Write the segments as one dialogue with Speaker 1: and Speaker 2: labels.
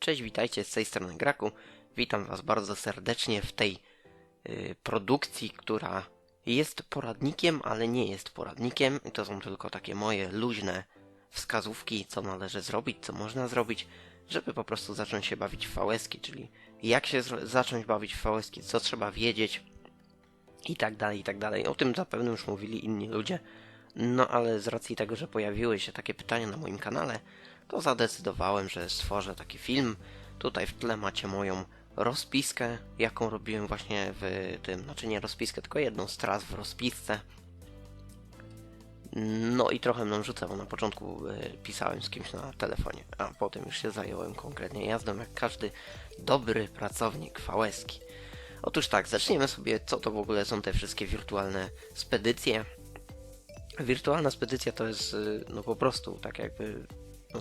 Speaker 1: Cześć, witajcie z tej strony Graku. Witam Was bardzo serdecznie w tej y, produkcji, która jest poradnikiem, ale nie jest poradnikiem. To są tylko takie moje luźne wskazówki, co należy zrobić, co można zrobić, żeby po prostu zacząć się bawić w fałeski, czyli jak się zacząć bawić w fałeski, co trzeba wiedzieć i tak dalej, i tak dalej. O tym zapewne już mówili inni ludzie. No ale z racji tego, że pojawiły się takie pytania na moim kanale, to zadecydowałem, że stworzę taki film. Tutaj w tle macie moją rozpiskę, jaką robiłem właśnie w tym, znaczy nie rozpiskę, tylko jedną z tras w rozpisce. No i trochę mną rzucał. Na początku e, pisałem z kimś na telefonie, a potem już się zająłem konkretnie jazdą, jak każdy dobry pracownik fałeski. Otóż tak, zaczniemy sobie, co to w ogóle są te wszystkie wirtualne spedycje. Wirtualna spedycja to jest y, no po prostu tak jakby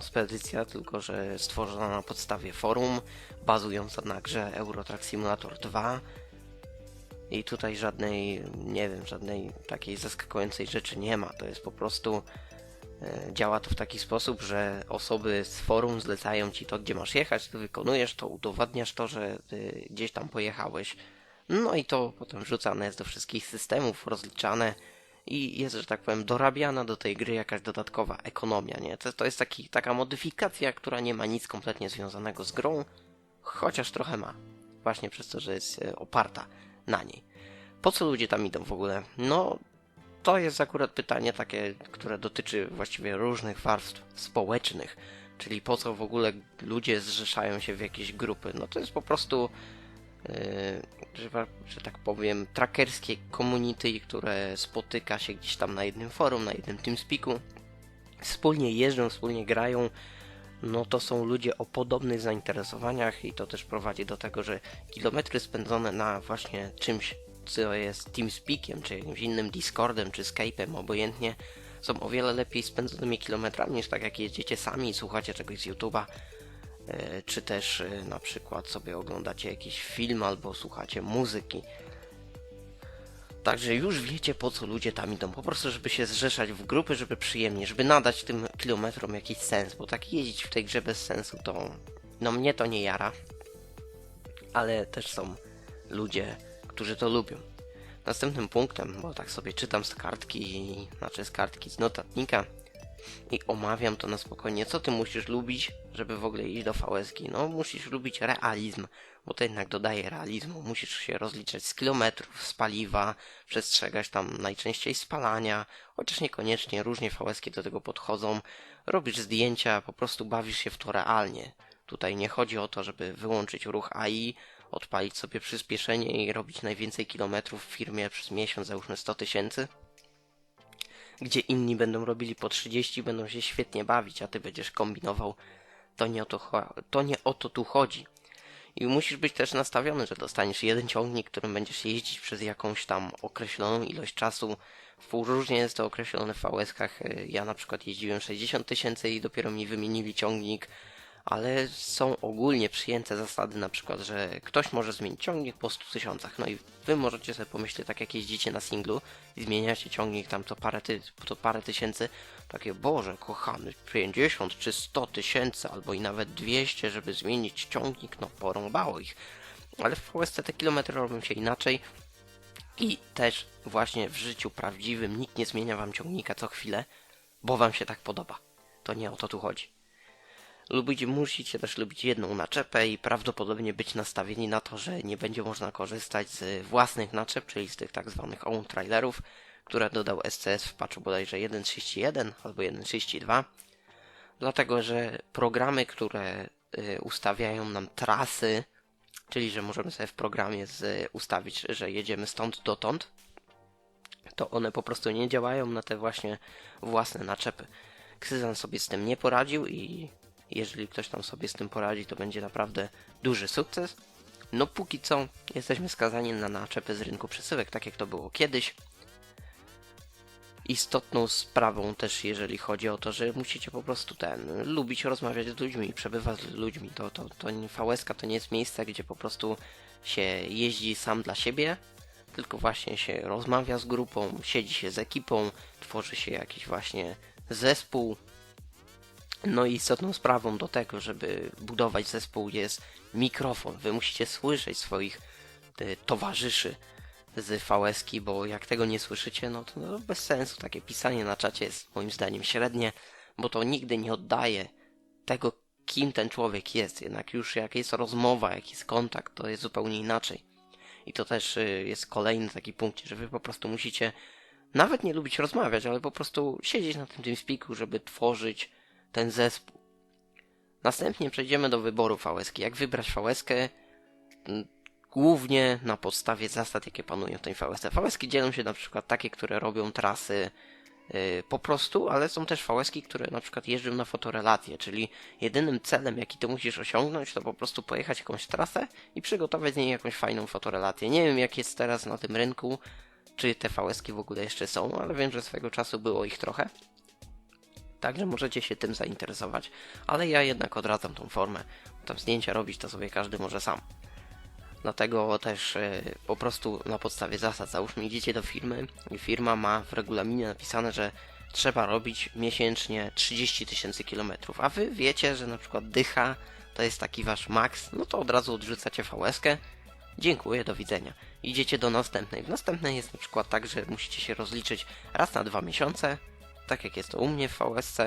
Speaker 1: spedycja, tylko że stworzona na podstawie forum, bazująca na grze Euro Truck Simulator 2. I tutaj żadnej, nie wiem, żadnej takiej zaskakującej rzeczy nie ma. To jest po prostu e, działa to w taki sposób, że osoby z forum zlecają ci to, gdzie masz jechać, ty wykonujesz to, udowadniasz to, że gdzieś tam pojechałeś. No i to potem wrzucane jest do wszystkich systemów, rozliczane i jest, że tak powiem, dorabiana do tej gry jakaś dodatkowa ekonomia, nie? To, to jest taki, taka modyfikacja, która nie ma nic kompletnie związanego z grą, chociaż trochę ma. Właśnie przez to, że jest e, oparta na niej. Po co ludzie tam idą w ogóle? No, to jest akurat pytanie takie, które dotyczy właściwie różnych warstw społecznych. Czyli po co w ogóle ludzie zrzeszają się w jakieś grupy? No to jest po prostu że, że tak powiem, trackerskie community, które spotyka się gdzieś tam na jednym forum, na jednym TeamSpeaku, wspólnie jeżdżą, wspólnie grają, no to są ludzie o podobnych zainteresowaniach i to też prowadzi do tego, że kilometry spędzone na właśnie czymś, co jest TeamSpeakiem, czy jakimś innym Discordem, czy Skype'em, obojętnie, są o wiele lepiej spędzonymi kilometrami niż tak jak jeździcie sami i słuchacie czegoś z YouTube'a, czy też e, na przykład sobie oglądacie jakiś film albo słuchacie muzyki. Także już wiecie po co ludzie tam idą. Po prostu, żeby się zrzeszać w grupy, żeby przyjemnie, żeby nadać tym kilometrom jakiś sens, bo tak jeździć w tej grze bez sensu to. No mnie to nie jara. Ale też są ludzie, którzy to lubią. Następnym punktem, bo tak sobie czytam z kartki, znaczy z kartki, z notatnika, i omawiam to na spokojnie. Co ty musisz lubić, żeby w ogóle iść do VSG? No, musisz lubić realizm, bo to jednak dodaje realizmu. Musisz się rozliczać z kilometrów, z paliwa, przestrzegać tam najczęściej spalania, chociaż niekoniecznie, różnie VSG do tego podchodzą. Robisz zdjęcia, po prostu bawisz się w to realnie. Tutaj nie chodzi o to, żeby wyłączyć ruch AI, odpalić sobie przyspieszenie i robić najwięcej kilometrów w firmie przez miesiąc, załóżmy 100 tysięcy gdzie inni będą robili po 30, będą się świetnie bawić, a ty będziesz kombinował. To nie o to, to nie o to tu chodzi. I musisz być też nastawiony, że dostaniesz jeden ciągnik, którym będziesz jeździć przez jakąś tam określoną ilość czasu. Różnie jest to określone w VS-kach. Ja na przykład jeździłem 60 tysięcy i dopiero mi wymienili ciągnik ale są ogólnie przyjęte zasady, na przykład, że ktoś może zmienić ciągnik po 100 tysiącach. No i wy możecie sobie pomyśleć, tak jak jeździcie na singlu i zmieniacie ciągnik tam to parę, ty, to parę tysięcy, takie, Boże, kochany, 50 czy 100 tysięcy, albo i nawet 200, żeby zmienić ciągnik, no porąbało ich. Ale w Polsce te kilometry robią się inaczej. I też właśnie w życiu prawdziwym nikt nie zmienia wam ciągnika co chwilę, bo wam się tak podoba. To nie o to tu chodzi. Lubić, musicie też lubić jedną naczepę i prawdopodobnie być nastawieni na to, że nie będzie można korzystać z własnych naczep, czyli z tych tak zwanych own trailerów, które dodał SCS w patchu bodajże 1.31 albo 1.32. Dlatego, że programy, które y, ustawiają nam trasy, czyli że możemy sobie w programie z, ustawić, że jedziemy stąd dotąd, to one po prostu nie działają na te właśnie własne naczepy. Ksyzan sobie z tym nie poradził i jeżeli ktoś tam sobie z tym poradzi, to będzie naprawdę duży sukces. No póki co jesteśmy skazani na naczepy z rynku przesyłek, tak jak to było kiedyś. Istotną sprawą też, jeżeli chodzi o to, że musicie po prostu ten, lubić rozmawiać z ludźmi, przebywać z ludźmi. To, to, to to nie jest miejsce, gdzie po prostu się jeździ sam dla siebie, tylko właśnie się rozmawia z grupą, siedzi się z ekipą, tworzy się jakiś właśnie zespół, No i istotną sprawą do tego, żeby budować zespół jest mikrofon. Wy musicie słyszeć swoich y, towarzyszy z VS-ki, bo jak tego nie słyszycie, no to no, bez sensu. Takie pisanie na czacie jest moim zdaniem średnie, bo to nigdy nie oddaje tego, kim ten człowiek jest. Jednak już jak jest rozmowa, jak jest kontakt, to jest zupełnie inaczej. I to też y, jest kolejny taki punkt, że wy po prostu musicie nawet nie lubić rozmawiać, ale po prostu siedzieć na tym TeamSpeaku, żeby tworzyć ten zespół. Następnie przejdziemy do wyboru VS. Jak wybrać VS? Głównie na podstawie zasad, jakie panują w tej VS. VS dzielą się na przykład takie, które robią trasy yy, po prostu, ale są też VS, które na przykład jeżdżą na fotorelacje, czyli jedynym celem, jaki ty musisz osiągnąć, to po prostu pojechać jakąś trasę i przygotować z niej jakąś fajną fotorelację. Nie wiem, jak jest teraz na tym rynku, czy te VS w ogóle jeszcze są, ale wiem, że swego czasu było ich trochę. Także możecie się tym zainteresować, ale ja jednak odradzam tą formę. Tam zdjęcia robić to sobie każdy może sam. Dlatego też e, po prostu na podstawie zasad, załóżmy idziecie do firmy i firma ma w regulaminie napisane, że trzeba robić miesięcznie 30 tysięcy kilometrów, a wy wiecie, że na przykład dycha to jest taki wasz maks, no to od razu odrzucacie VS-kę, dziękuję, do widzenia. Idziecie do następnej. W następnej jest na przykład tak, że musicie się rozliczyć raz na dwa miesiące, tak jak jest to u mnie w VSC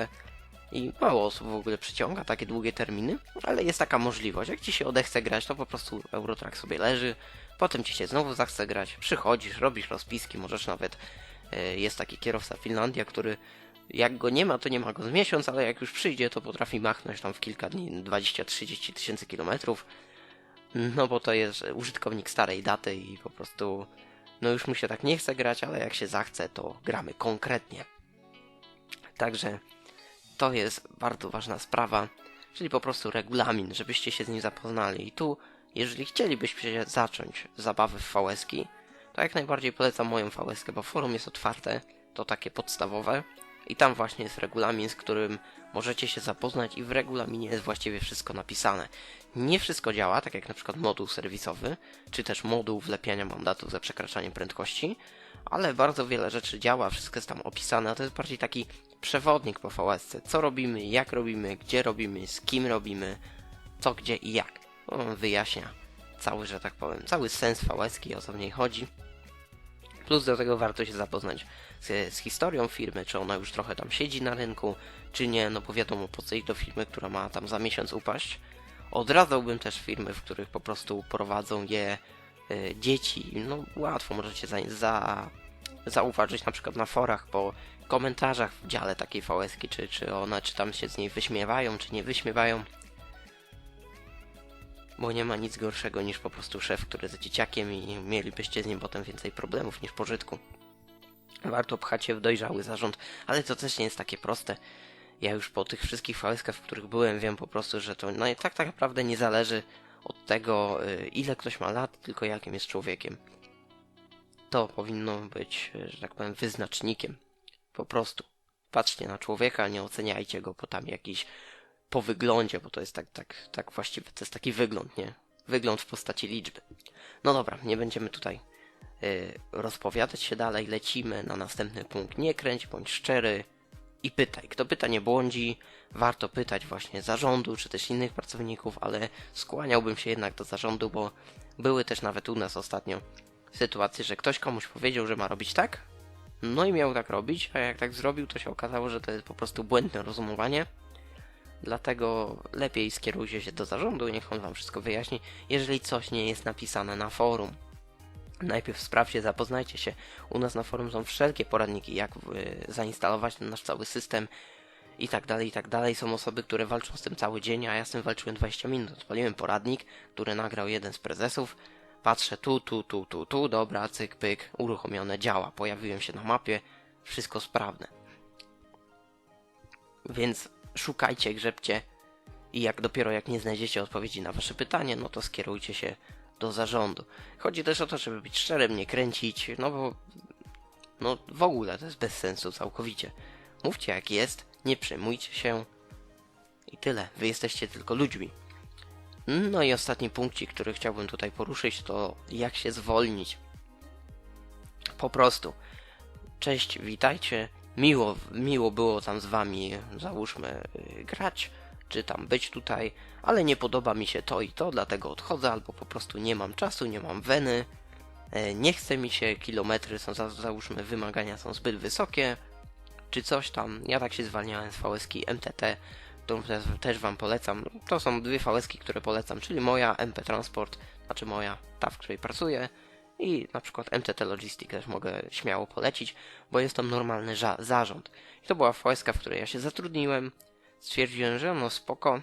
Speaker 1: i mało osób w ogóle przyciąga takie długie terminy, ale jest taka możliwość. Jak ci się odechce grać, to po prostu Eurotrack sobie leży, potem ci się znowu zachce grać, przychodzisz, robisz rozpiski, możesz nawet e, jest taki kierowca Finlandia, który jak go nie ma, to nie ma go z miesiąc, ale jak już przyjdzie, to potrafi machnąć tam w kilka dni 20-30 tysięcy kilometrów. No bo to jest użytkownik starej daty i po prostu no już mu się tak nie chce grać, ale jak się zachce, to gramy konkretnie. Także to jest bardzo ważna sprawa, czyli po prostu regulamin, żebyście się z nim zapoznali. I tu, jeżeli chcielibyście zacząć zabawy w vs to jak najbardziej polecam moją vs bo forum jest otwarte, to takie podstawowe. I tam właśnie jest regulamin, z którym możecie się zapoznać i w regulaminie jest właściwie wszystko napisane. Nie wszystko działa, tak jak na przykład moduł serwisowy, czy też moduł wlepiania mandatów za przekraczanie prędkości, ale bardzo wiele rzeczy działa, wszystko jest tam opisane, a to jest bardziej taki przewodnik po VSC. Co robimy, jak robimy, gdzie robimy, z kim robimy, co, gdzie i jak. On wyjaśnia cały, że tak powiem, cały sens VSK, o co w niej chodzi. Plus do tego warto się zapoznać z, z, historią firmy, czy ona już trochę tam siedzi na rynku, czy nie, no bo wiadomo po co iść do firmy, która ma tam za miesiąc upaść. Odradzałbym też firmy, w których po prostu prowadzą je y, dzieci. No łatwo możecie za, za, zauważyć na przykład na forach, po komentarzach w dziale takiej vs czy, czy one, czy tam się z niej wyśmiewają, czy nie wyśmiewają. Bo nie ma nic gorszego niż po prostu szef, który jest dzieciakiem i mielibyście z nim potem więcej problemów niż pożytku. Warto pchać się w dojrzały zarząd, ale to też nie jest takie proste. Ja już po tych wszystkich vs w których byłem, wiem po prostu, że to no tak, tak naprawdę nie zależy od tego, y, ile ktoś ma lat, tylko jakim jest człowiekiem. To powinno być, y, że tak powiem, wyznacznikiem. Po prostu. Patrzcie na człowieka, nie oceniajcie go po tam jakiś po wyglądzie, bo to jest tak, tak, tak właściwie, to jest taki wygląd, nie? Wygląd w postaci liczby. No dobra, nie będziemy tutaj y, rozpowiadać się dalej, lecimy na następny punkt. Nie kręć, bądź szczery i pytaj. Kto pyta, nie błądzi. Warto pytać właśnie zarządu, czy też innych pracowników, ale skłaniałbym się jednak do zarządu, bo były też nawet u nas ostatnio sytuacje, że ktoś komuś powiedział, że ma robić tak, no i miał tak robić, a jak tak zrobił, to się okazało, że to jest po prostu błędne rozumowanie. Dlatego lepiej skierujcie się do zarządu, niech on wam wszystko wyjaśni, jeżeli coś nie jest napisane na forum. Najpierw sprawdźcie, zapoznajcie się. U nas na forum są wszelkie poradniki, jak zainstalować ten nasz cały system i tak dalej, i tak dalej. Są osoby, które walczą z tym cały dzień, a ja z tym walczyłem 20 minut. Odpaliłem poradnik, który nagrał jeden z prezesów, Patrzę tu, tu, tu, tu, tu, dobra, cyk, pyk, uruchomione, działa. Pojawiłem się na mapie, wszystko sprawne. Więc szukajcie, grzebcie i jak dopiero jak nie znajdziecie odpowiedzi na wasze pytanie, no to skierujcie się do zarządu. Chodzi też o to, żeby być szczerym, nie kręcić, no bo no w ogóle to jest bez sensu całkowicie. Mówcie jak jest, nie przejmujcie się i tyle. Wy jesteście tylko ludźmi. No i ostatni punkcik, który chciałbym tutaj poruszyć, to jak się zwolnić. Po prostu. Cześć, witajcie. Miło, miło było tam z wami, załóżmy, grać, czy tam być tutaj, ale nie podoba mi się to i to, dlatego odchodzę, albo po prostu nie mam czasu, nie mam weny, e, nie chce mi się, kilometry są, za- załóżmy, wymagania są zbyt wysokie, czy coś tam. Ja tak się zwalniałem z VSki MTT, którą też, wam polecam. To są dwie VSki, które polecam, czyli moja MP Transport, znaczy moja, ta, w której pracuję, i na przykład MTT Logistic też mogę śmiało polecić, bo jest tam normalny zarząd. I to była VSK, w której ja się zatrudniłem. Stwierdziłem, że no spoko.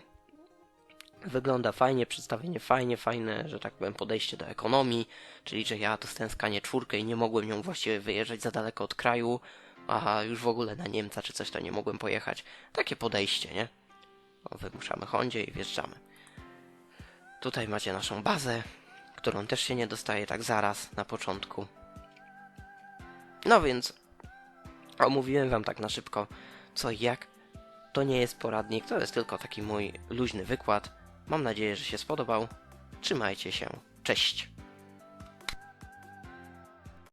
Speaker 1: Wygląda fajnie, przedstawienie fajnie, fajne, że tak powiem, podejście do ekonomii, czyli że ja dostałem skanie czwórkę i nie mogłem nią właściwie wyjeżdżać za daleko od kraju, a już w ogóle na Niemca czy coś to nie mogłem pojechać. Takie podejście, nie? O, wymuszamy Hondzie i wjeżdżamy. Tutaj macie naszą bazę, którą też się nie dostaje tak zaraz na początku. No więc omówiłem wam tak na szybko co i jak. To nie jest poradnik, to jest tylko taki mój luźny wykład. Mam nadzieję, że się spodobał. Trzymajcie się. Cześć.